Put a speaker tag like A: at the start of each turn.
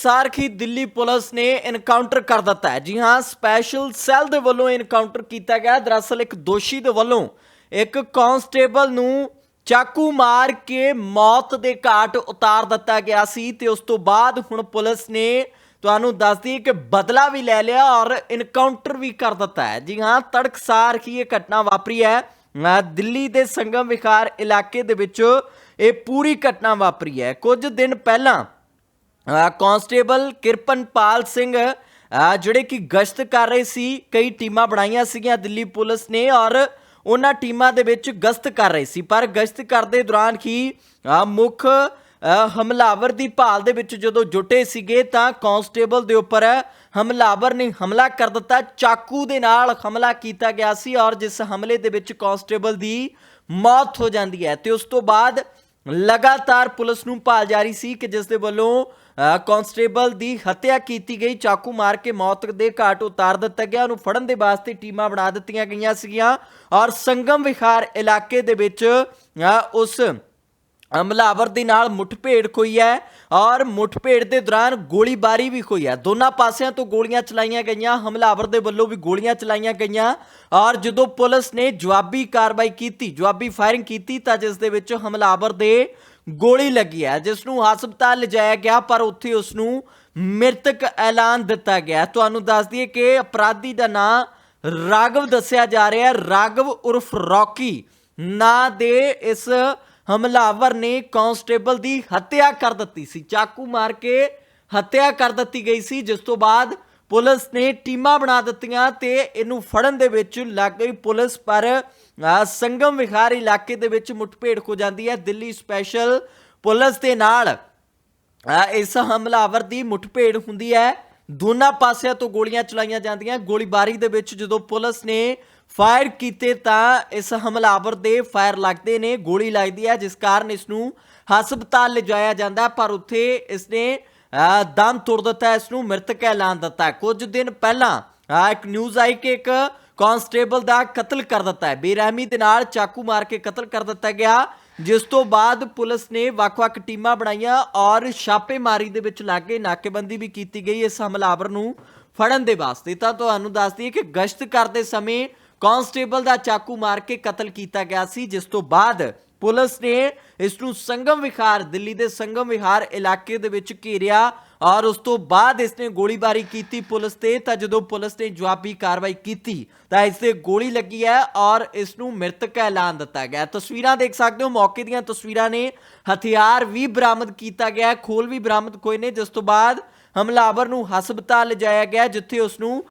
A: ਤੜਕਸਾਰ ਹੀ ਦਿੱਲੀ ਪੁਲਿਸ ਨੇ ਇਨਕਾਊਂਟਰ ਕਰ ਦਿੱਤਾ ਹੈ। ਜੀ ਹਾਂ ਸਪੈਸ਼ਲ ਸੈੱਲ ਦੇ ਵੱਲੋਂ ਇਨਕਾਊਂਟਰ ਕੀਤਾ ਗਿਆ ਦਰਅਸਲ ਇੱਕ ਦੋਸ਼ੀ ਦੇ ਵੱਲੋਂ ਇੱਕ ਕਾਂਸਟੇਬਲ ਨੂੰ ਚਾਕੂ ਮਾਰ ਕੇ ਮੌਤ ਦੇ ਘਾਟ ਉਤਾਰ ਦਿੱਤਾ ਗਿਆ ਸੀ ਤੇ ਉਸ ਤੋਂ ਬਾਅਦ ਹੁਣ ਪੁਲਿਸ ਨੇ ਤੁਹਾਨੂੰ ਦੱਸਦੀ ਕਿ ਬਦਲਾ ਵੀ ਲੈ ਲਿਆ ਔਰ ਇਨਕਾਊਂਟਰ ਵੀ ਕਰ ਦਿੱਤਾ ਹੈ। ਜੀ ਹਾਂ, ਤੜਕਸਾਰ ਹੀ ਇਹ ਘਟਨਾ ਵਾਪਰੀ ਹੈ। ਦਿੱਲੀ ਦੇ ਸੰਗਮ ਵਿਖਾਰ ਇਲਾਕੇ ਦੇ ਵਿੱਚ ਇਹ ਪੂਰੀ ਘਟਨਾ ਵਾਪਰੀ ਹੈ। ਕੁਝ ਦਿਨ ਪਹਿਲਾਂ ਕਾਂਸਟੇਬਲ ਕਿਰਪਨਪਾਲ ਸਿੰਘ ਜਿਹੜੇ ਕਿ ਗਸ਼ਤ ਕਰ ਰਹੇ ਸੀ, ਕਈ ਟੀਮਾਂ ਬਣਾਈਆਂ ਸੀਗੀਆਂ ਦਿੱਲੀ ਪੁਲਿਸ ਨੇ ਔਰ ਉਹਨਾਂ ਟੀਮਾਂ ਦੇ ਵਿੱਚ ਗਸ਼ਤ ਕਰ ਰਹੇ ਸੀ। ਪਰ ਗਸ਼ਤ ਕਰਦੇ ਦੌਰਾਨ ਹੀ ਮੁੱਖ ਹਮਲਾਵਰ ਦੀ ਭਾਲ ਦੇ ਵਿੱਚ ਜਦੋਂ ਜੁਟੇ ਸੀਗੇ ਤਾਂ ਕਾਂਸਟੇਬਲ ਦੇ ਉੱਪਰ ਹਮਲਾਵਰ ਨੇ ਹਮਲਾ ਕਰ ਦਿੱਤਾ। ਚਾਕੂ ਦੇ ਨਾਲ ਹਮਲਾ ਕੀਤਾ ਗਿਆ ਸੀ ਔਰ ਜਿਸ ਹਮਲੇ ਦੇ ਵਿੱਚ ਕਾਂਸਟੇਬਲ ਦੀ ਮੌਤ ਹੋ ਜਾਂਦੀ ਹੈ ਤੇ ਉਸ ਤੋਂ ਬਾਅਦ ਲਗਾਤਾਰ ਪੁਲਿਸ ਨੂੰ ਭਾਲ ਜਾਰੀ ਸੀ ਕਿ ਜਿਸ ਦੇ ਵੱਲੋਂ ਅ, ਕਾਂਸਟੇਬਲ ਦੀ ਹੱਤਿਆ ਕੀਤੀ ਗਈ ਚਾਕੂ ਮਾਰ ਕੇ ਮੌਤ ਦੇ ਘਾਟ ਉਤਾਰ ਦਿੱਤਾ ਗਿਆ ਉਹਨੂੰ ਫੜਨ ਦੇ ਵਾਸਤੇ ਟੀਮਾਂ ਬਣਾ ਦਿੱਤੀਆਂ ਗਈਆਂ ਸੀਗੀਆਂ ਔਰ ਸੰਗਮ ਵਿਖਾਰ ਇਲਾਕੇ ਦੇ ਵਿੱਚ ਉਸ ਹਮਲਾਵਰ ਦੇ ਨਾਲ ਮੁੱਠਭੇੜ ਹੋਈ ਹੈ ਔਰ ਮੁੱਠਭੇੜ ਦੇ ਦੌਰਾਨ ਗੋਲੀਬਾਰੀ ਵੀ ਹੋਈ ਹੈ। ਦੋਨਾਂ ਪਾਸਿਆਂ ਤੋਂ ਗੋਲੀਆਂ ਚਲਾਈਆਂ ਗਈਆਂ, ਹਮਲਾਵਰ ਦੇ ਵੱਲੋਂ ਵੀ ਗੋਲੀਆਂ ਚਲਾਈਆਂ ਗਈਆਂ ਔਰ ਜਦੋਂ ਪੁਲਿਸ ਨੇ ਜਵਾਬੀ ਕਾਰਵਾਈ ਕੀਤੀ, ਜਵਾਬੀ ਫਾਇਰਿੰਗ ਕੀਤੀ ਤਾਂ ਜਿਸ ਦੇ ਵਿੱਚ ਹਮਲਾਵਰ ਦੇ ਗੋਲੀ ਲੱਗੀ ਹੈ, ਜਿਸ ਨੂੰ ਹਸਪਤਾਲ ਲਿਜਾਇਆ ਗਿਆ ਪਰ ਉੱਥੇ ਉਸ ਨੂੰ ਮ੍ਰਿਤਕ ਐਲਾਨ ਦਿੱਤਾ ਗਿਆ। ਤੁਹਾਨੂੰ ਦੱਸ ਦਈਏ ਕਿ ਅਪਰਾਧੀ ਦਾ ਨਾਂ ਰਾਗਵ ਦੱਸਿਆ ਜਾ ਰਿਹਾ ਹੈ। ਰਾਗਵ ਉਰਫ ਰੌਕੀ ਨਾਂ ਦੇ ਇਸ ਹਮਲਾਵਰ ਨੇ ਕਾਂਸਟੇਬਲ ਦੀ ਹੱਤਿਆ ਕਰ ਦਿੱਤੀ ਸੀ। ਚਾਕੂ ਮਾਰ ਕੇ ਹੱਤਿਆ ਕਰ ਦਿੱਤੀ ਗਈ ਸੀ, ਜਿਸ ਤੋਂ ਬਾਅਦ ਪੁਲਿਸ ਨੇ ਟੀਮਾਂ ਬਣਾ ਦਿੱਤੀਆਂ ਤੇ ਇਹਨੂੰ ਫੜਨ ਦੇ ਵਿੱਚ ਲੱਗ ਗਈ ਪੁਲਿਸ, ਪਰ ਸੰਗਮ ਵਿਹਾਰ ਇਲਾਕੇ ਦੇ ਵਿੱਚ ਮੁੱਠਭੇੜ ਹੋ ਜਾਂਦੀ ਹੈ। ਦਿੱਲੀ ਸਪੈਸ਼ਲ ਪੁਲਿਸ ਦੇ ਨਾਲ ਇਸ ਹਮਲਾਵਰ ਦੀ ਮੁੱਠਭੇੜ ਹੁੰਦੀ ਹੈ। ਦੋਨਾਂ ਪਾਸਿਆਂ ਤੋਂ ਗੋਲੀਆਂ ਚਲਾਈਆਂ ਜਾਂਦੀਆਂ। ਗੋਲੀਬਾਰੀ ਦੇ ਵਿੱਚ ਜਦੋਂ ਪੁਲਿਸ ਨੇ ਫਾਇਰ ਕੀਤੇ ਤਾਂ ਇਸ ਹਮਲਾਵਰ ਦੇ ਫਾਇਰ ਲੱਗਦੇ ਨੇ, ਗੋਲੀ ਲੱਗਦੀ ਹੈ, ਜਿਸ ਕਾਰਨ ਇਸ ਨੂੰ ਹਸਪਤਾਲ ਲਿਜਾਇਆ ਜਾਂਦਾ ਪਰ ਉੱਥੇ ਇਸ ਨੇ ਦਮ ਤੋੜ ਦਿੱਤਾ, ਇਸ ਨੂੰ ਮ੍ਰਿਤਕ ਐਲਾਨ ਦਿੱਤਾ ਕੁਝ ਦਿਨ ਪਹਿਲਾਂ ਇੱਕ ਨਿਊਜ਼ ਆਈ ਕਿ ਇੱਕ ਕਾਂਸਟੇਬਲ ਦਾ ਕਤਲ ਕਰ ਦਿੱਤਾ ਹੈ। ਬੇਰਹਿਮੀ ਦੇ ਨਾਲ ਚਾਕੂ ਮਾਰ ਕੇ ਕਤਲ ਕਰ ਦਿੱਤਾ ਗਿਆ, ਜਿਸ ਤੋਂ ਬਾਅਦ ਪੁਲਿਸ ਨੇ ਵੱਖ-ਵੱਖ ਟੀਮਾਂ ਬਣਾਈਆਂ ਔਰ ਛਾਪੇਮਾਰੀ ਦੇ ਵਿੱਚ ਲੱਗ ਕੇ ਨਾਕੇਬੰਦੀ ਵੀ ਕੀਤੀ ਗਈ ਇਸ ਹਮਲਾਵਰ ਨੂੰ ਫੜਨ ਦੇ ਵਾਸਤੇ। ਤਾਂ ਤੁਹਾਨੂੰ ਦੱਸ ਦਈਏ ਕਿ ਗਸ਼ਤ ਕਰਦੇ ਸਮੇਂ ਕਾਂਸਟੇਬਲ ਦਾ ਚਾਕੂ ਮਾਰ ਕੇ ਕਤਲ ਕੀਤਾ ਗਿਆ ਸੀ, ਜਿਸ ਤੋਂ ਬਾਅਦ ਪੁਲਿਸ ਨੇ ਇਸ ਨੂੰ ਸੰਗਮ ਵਿਹਾਰ, ਦਿੱਲੀ ਦੇ ਸੰਗਮ ਵਿਹਾਰ ਇਲਾਕੇ ਦੇ ਵਿੱਚ ਘੇਰਿਆ ਔਰ ਉਸ ਤੋਂ ਬਾਅਦ ਇਸ ਨੇ ਗੋਲੀਬਾਰੀ ਕੀਤੀ ਪੁਲਿਸ ਤੇ। ਤਾਂ ਜਦੋਂ ਪੁਲਿਸ ਨੇ ਜਵਾਬੀ ਕਾਰਵਾਈ ਕੀਤੀ, ਤਾਂ ਇਸ ਤੇ ਗੋਲੀ ਲੱਗੀ ਹੈ ਔਰ ਇਸ ਨੂੰ ਮ੍ਰਿਤਕ ਐਲਾਨ ਦਿੱਤਾ ਗਿਆ। ਤਸਵੀਰਾਂ ਦੇਖ ਸਕਦੇ ਹੋ, ਮੌਕੇ ਦੀਆਂ ਤਸਵੀਰਾਂ ਨੇ ਹਥਿਆਰ ਵੀ ਬਰਾਮਦ ਕੀਤਾ ਗਿਆ ਖੋਲ ਵੀ ਬਰਾਮਦ ਹੋਏ ਨੇ, ਜਿਸ ਤੋਂ ਬਾਅਦ ਹਮਲਾਵਰ ਨੂੰ ਹਸਪਤਾਲ ਲਿਜਾਇਆ ਗਿਆ, ਜਿੱਥੇ ਉਸ ਨੂੰ